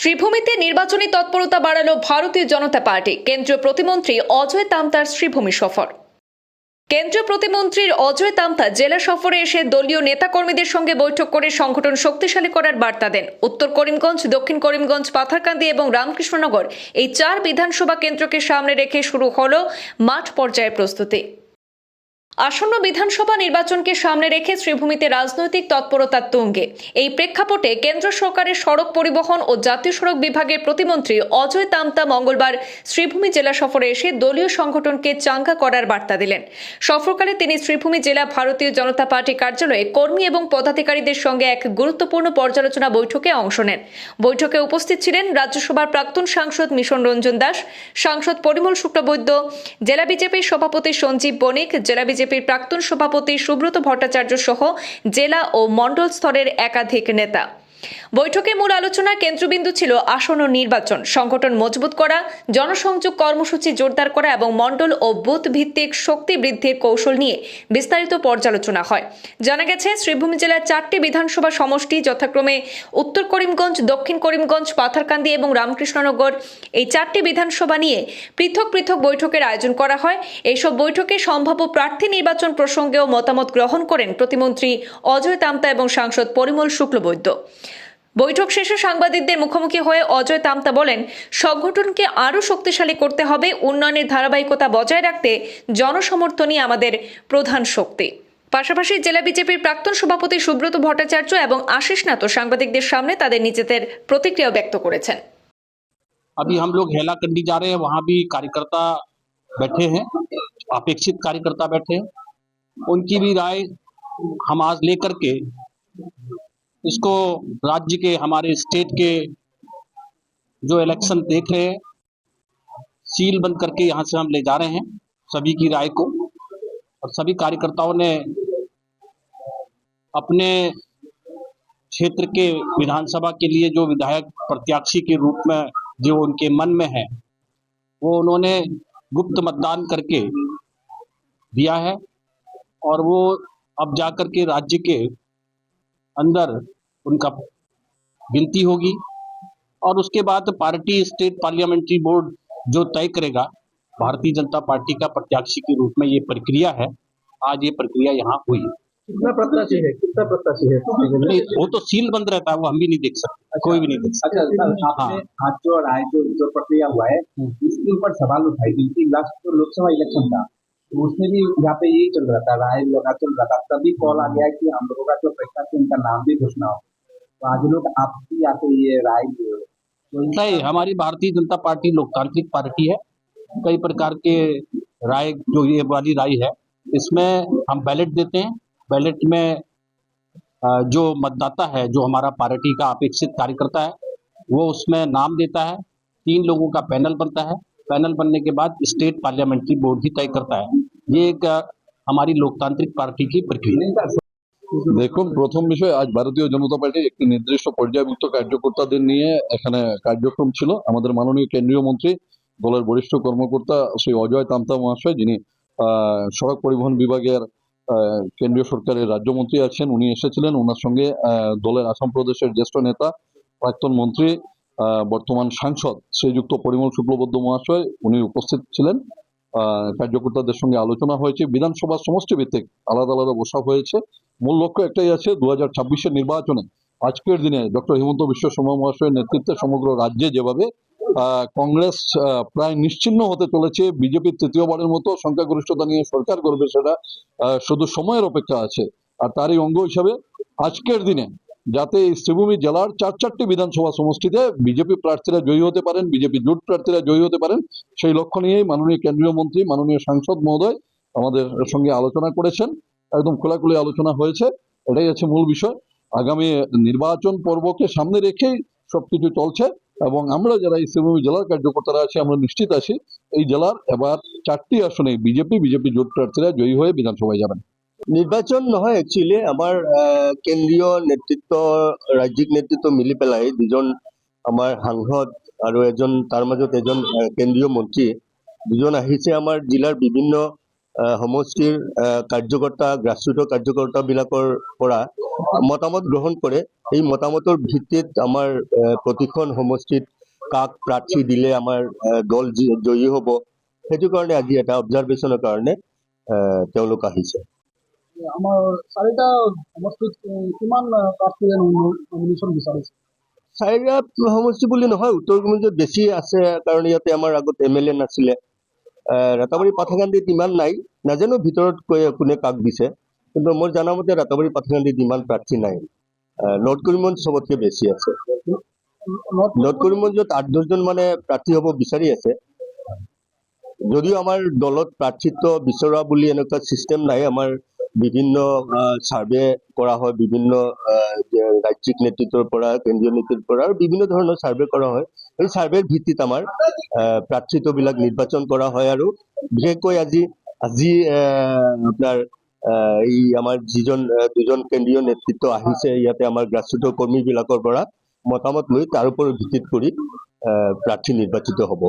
শ্রীভূমিতে নির্বাচনী তৎপরতা বাড়ালো ভারতীয় জনতা পার্টি। কেন্দ্রীয় প্রতিমন্ত্রী অজয় তামতার শ্রীভূমি সফর। কেন্দ্রীয় প্রতিমন্ত্রীর অজয় তামতা জেলা সফরে এসে দলীয় নেতাকর্মীদের সঙ্গে বৈঠক করে সংগঠন শক্তিশালী করার বার্তা দেন। উত্তর করিমগঞ্জ, দক্ষিণ করিমগঞ্জ, পাথারকান্দি এবং রামকৃষ্ণনগর এই চার বিধানসভা কেন্দ্রকে সামনে রেখে শুরু হল মাঠ পর্যায়ের প্রস্তুতি। আসন্ন বিধানসভা নির্বাচনকে সামনে রেখে শ্রীভূমিতে রাজনৈতিক তৎপরতার তুঙ্গে। এই প্রেক্ষাপটে কেন্দ্র সরকারের সড়ক পরিবহন ও জাতীয় সড়ক বিভাগের প্রতিমন্ত্রী অজয় তামতা মঙ্গলবার শ্রীভূমি জেলা সফরে এসে দলীয় সংগঠনকে চাঙ্গা করার বার্তা দিলেন। সফরকালে তিনি শ্রীভূমি জেলা ভারতীয় জনতা পার্টি কার্যালয়ে কর্মী এবং পদাধিকারীদের সঙ্গে এক গুরুত্বপূর্ণ পর্যালোচনা বৈঠকে অংশ নেন। বৈঠকে উপস্থিত ছিলেন রাজ্যসভার প্রাক্তন সাংসদ মিশন রঞ্জন দাস, সাংসদ পরিমল শুক্লবৈদ্য, জেলা বিজেপির সভাপতি সঞ্জীব বণিক, জেলা বিজেপির প্রাক্তন সভাপতি সুব্রত ভট্টাচার্য সহ জেলা ও মণ্ডল স্তরের একাধিক নেতা। বৈঠকে মূল আলোচনার কেন্দ্রবিন্দু ছিল আসন্ন নির্বাচন, সংগঠন মজবুত করা, জনসংযোগ কর্মসূচি জোরদার করা এবং মণ্ডল ও বুথ ভিত্তিক শক্তি বৃদ্ধির কৌশল নিয়ে বিস্তারিত পর্যালোচনা হয়। জানা গেছে, শ্রীভূমি জেলার চারটি বিধানসভা সমষ্টি যথাক্রমে উত্তর করিমগঞ্জ, দক্ষিণ করিমগঞ্জ, পাথারকান্দি এবং রামকৃষ্ণনগর, এই চারটি বিধানসভা নিয়ে পৃথক পৃথক বৈঠকের আয়োজন করা হয়। এইসব বৈঠকে সম্ভাব্য প্রার্থী নির্বাচন প্রসঙ্গেও মতামত গ্রহণ করেন প্রতিমন্ত্রী অজয় তামতা এবং সাংসদ পরিমল শুক্লবৈদ্য। বৈঠক শেষে সাংবাদিকদের মুখোমুখি হয়ে অজয় তামতা বলেন সংগঠনকে আরও শক্তিশালী করতে হবে উন্নয়নের ধারাবাহিকতা বজায় রাখতে জনসমর্থনই আমাদের প্রধান শক্তি পাশাপাশি জেলা বিজেপির প্রাক্তন সভাপতি সুব্রত ভট্টাচার্য এবং আশিস নাথ সাংবাদিকদের সামনে তাদের নিজেদের প্রতিক্রিয়া ব্যক্ত করেছেন अभी हम लोग हेला कंडी जा रहे हैं वहां भी कार्यकर्ता बैठे हैं अपेक्षित कार्यकर्ता बैठे हैं उनकी भी राय हम आज लेकर के इसको राज्य के, हमारे स्टेट के जो इलेक्शन देख रहे हैं सील बंद करके यहाँ से हम ले जा रहे हैं सभी की राय को। और सभी कार्यकर्ताओं ने अपने क्षेत्र के विधानसभा के लिए जो विधायक प्रत्याशी के रूप में जो उनके मन में है, वो उन्होंने गुप्त मतदान करके दिया है। और वो अब जाकर के राज्य के अंदर उनका गिनती होगी और उसके बाद पार्टी स्टेट पार्लियामेंट्री बोर्ड जो तय करेगा भारतीय जनता पार्टी का प्रत्याशी के रूप में ये प्रक्रिया है। आज ये प्रक्रिया यहाँ हुई। कितना प्रत्याशी है? कितना प्रत्याशी है? नहीं, वो तो सील बंद रहता है वो हम भी नहीं देख सकते अच्छा, कोई भी नहीं देख सकता। अच्छा आज जो राय जो जो प्रक्रिया हुआ है इसके ऊपर सवाल उठाई क्योंकि लास्ट जो लोकसभा इलेक्शन था। तो उसमें भी यहाँ पे यही चल रहा था, राय लगा चल रहा था। तभी कॉल आ गया कि हम लोगों का जो प्रत्याशी उनका नाम भी घोषणा हो तो आज लोग आपकी यहाँ पे ये राय। तो हमारी भारतीय जनता पार्टी लोकतांत्रिक पार्टी है। कई प्रकार के राय, जो ये वाली राय है, इसमें हम बैलेट देते हैं। बैलेट में जो मतदाता है, जो हमारा पार्टी का अपेक्षित कार्यकर्ता है, वो उसमें नाम देता है। तीन लोगों का पैनल बनता है। पैनल बनने के बाद स्टेट पार्लियामेंट्री बोर्ड ही तय करता है। ये एक अ, हमारी लोकतांत्रिक पार्टी की प्रक्रिया है দেখুন প্রথম বিষয় আজ ভারতীয় জনতা পার্টির একটি নির্দিষ্ট পর্যায়ভুক্ত কার্যকর্তাদের নিয়ে এখানে কার্যক্রম ছিল আমাদের মাননীয় কেন্দ্রীয় মন্ত্রী দলের বরিষ্ঠ কর্মকর্তা শ্রী অজয় তামতা মহাশয় যিনি আহ, সড়ক পরিবহন বিভাগের আহ, কেন্দ্রীয় সরকারের রাজ্যমন্ত্রী আছেন উনি এসেছিলেন ওনার সঙ্গে আহ, দলের আসাম প্রদেশের জ্যেষ্ঠ নেতা প্রাক্তন মন্ত্রী আহ, বর্তমান সাংসদ শ্রীযুক্ত পরিমল শুক্লবদ্ধ মহাশয় উনি উপস্থিত ছিলেন আহ, কার্যকর্তাদের সঙ্গে আলোচনা হয়েছে। বিধানসভা সমষ্টি ভিত্তিক আলাদা আলাদা বসা হয়েছে। মূল লক্ষ্য একটাই আছে দু হাজার ছাব্বিশের নির্বাচনে। আজকের দিনে ডক্টর হিমন্ত বিশ্ব শর্মা মহাশয়ের নেতৃত্বে সমগ্র রাজ্যে যেভাবে কংগ্রেস প্রায় নিশ্চিহ্ন হতে চলেছে বিজেপির তৃতীয়বারের মতো সংখ্যাগরিষ্ঠতা নিয়ে সরকার করবে সেটা শুধু সময়ের অপেক্ষা আছে। আর তারই অঙ্গ হিসাবে আজকের দিনে যাতে এই শ্রীভূমি জেলার চার চারটি বিধানসভা সমষ্টিতে বিজেপি প্রার্থীরা জয়ী হতে পারেন, বিজেপি জোট প্রার্থীরা জয়ী হতে পারেন, সেই লক্ষ্য নিয়েই মাননীয় কেন্দ্রীয় মন্ত্রী, মাননীয় সাংসদ মহোদয় আমাদের সঙ্গে আলোচনা করেছেন। একদম খোলাখুলি আলোচনা হয়েছে, এটাই আছে মূল বিষয়। আগামী নির্বাচন পর্বকে সামনে রেখেই সবকিছু চলছে এবং আমরা যারা এই শ্রীভূমি জেলার কার্যকর্তারা আছি, আমরা নিশ্চিত আছি, এই জেলার এবার চারটি আসনে বিজেপি বিজেপি জোট প্রার্থীরা জয়ী হয়ে বিধানসভায় যাবেন। নিৰ্বাচন নহয় একচুৱেলি আমাৰ কেন্দ্ৰীয় নেতৃত্ব, ৰাজ্যিক নেতৃত্ব মিলি পেলাই দুজন আমাৰ সাংসদ আৰু এজন, তাৰ মাজত এজন কেন্দ্ৰীয় মন্ত্ৰী, দুজন আহিছে আমাৰ জিলাৰ বিভিন্ন সমষ্টিৰ কাৰ্যকৰ্তা গ্ৰাছৰুটৰ কাৰ্যকৰ্তাবিলাকৰ পৰা মতামত গ্ৰহণ কৰে। এই মতামতৰ ভিত্তিত আমাৰ প্ৰতিখন সমষ্টিত কাক প্ৰাৰ্থী দিলে আমাৰ দল জয়ী হ'ব, সেইটো কাৰণে আজি এটা অবজাৰভেশ্যনৰ কাৰণে তেওঁলোক আহিছে। আমাৰ চাৰিটা সমষ্টিত কিমান প্ৰাৰ্থীয়ে নমিনেশ্যন বিচাৰিছে চাৰিটা সমষ্টি বুলি নহয় উত্তৰ গুৱাহাটীত বেছি আছে কাৰণ ইয়াতে আমাৰ আগত এম এল এ নাছিলে। ৰাতাবাৰী পাথাকান্দিত ইমান নাই নাজানো ভিতৰত কোনে কাক দিছে কিন্তু মই জনা মতে ৰাতাবাৰী পাথাকান্দিত ইমান প্ৰাৰ্থী নাই। নৰ্থ কৰিমগঞ্জ চবতকে বেছি আছে। নৰ্থ নৰ্থ কৰিমগঞ্জত আঠ দহজন মানে প্ৰাৰ্থী হ'ব বিচাৰি আছে। যদিও আমাৰ দলত প্ৰাৰ্থিত্ব বিচৰা বুলি এনেকুৱা চিষ্টেম নাই আমাৰ বিভিন্ন চাৰ্ভে কৰা হয়, বিভিন্ন ৰাজ্যিক নেতৃত্বৰ পৰা কেন্দ্ৰীয় নেতৃত্বৰ পৰা আৰু বিভিন্ন ধৰণৰ চাৰ্ভে কৰা হয়। এই চাৰ্ভেৰ ভিত্তিত আমাৰ প্ৰাৰ্থিত্ববিলাক নিৰ্বাচন কৰা হয় আৰু বিশেষকৈ আজি আজি আপোনাৰ এই আমাৰ যিজন দুজন কেন্দ্ৰীয় নেতৃত্ব আহিছে, ইয়াতে আমাৰ গ্ৰাছৰুটৰ কৰ্মীবিলাকৰ পৰা মতামত লৈ তাৰ ওপৰত ভিত্তিত কৰি প্ৰাৰ্থী নিৰ্বাচিত হ'ব।